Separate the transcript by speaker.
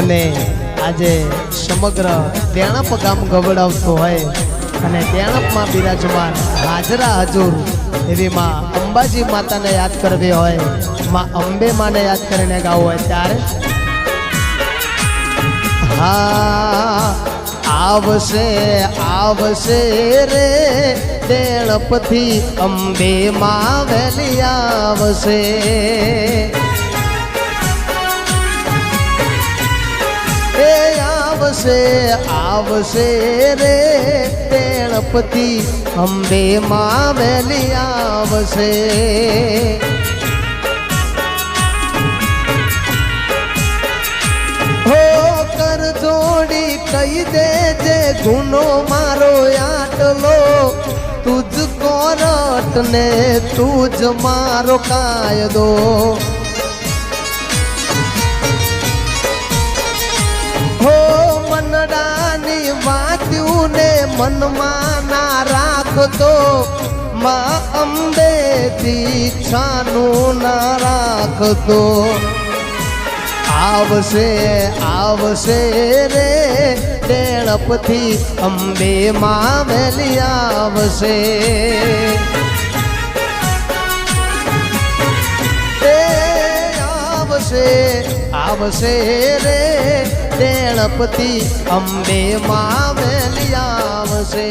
Speaker 1: અને આજે સમગ્ર દેણપ ગામ ગવડાવતું હોય અને દેણપમાં બિરાજમાન હાજરા હજુર એવી માં અંબાજી માતાને યાદ કરવી હોય, માં અંબે માને યાદ કરીને ગાવું હોય ત્યારે? હા, આવશે આવશે રે દેણપથી અંબે માં વહેલી આવશે. આવશે આવશે રે તેણપતિ. અંબે માં વહેલી આવશે. હો કર જોડી કહી દે જે ગુનો મારો આટલો. તુજ કોરટ ને તુજ મારો કાયદો. મનમાં ના રાખતો. માં અંબે દીક્ષાનું ના રાખતો. આવશે આવશે રે ટેણપથી અંબે માં વહેલી આવશે. આવશે આવશે રે. દેણપતિ અંબે માં વહેલી આવશે.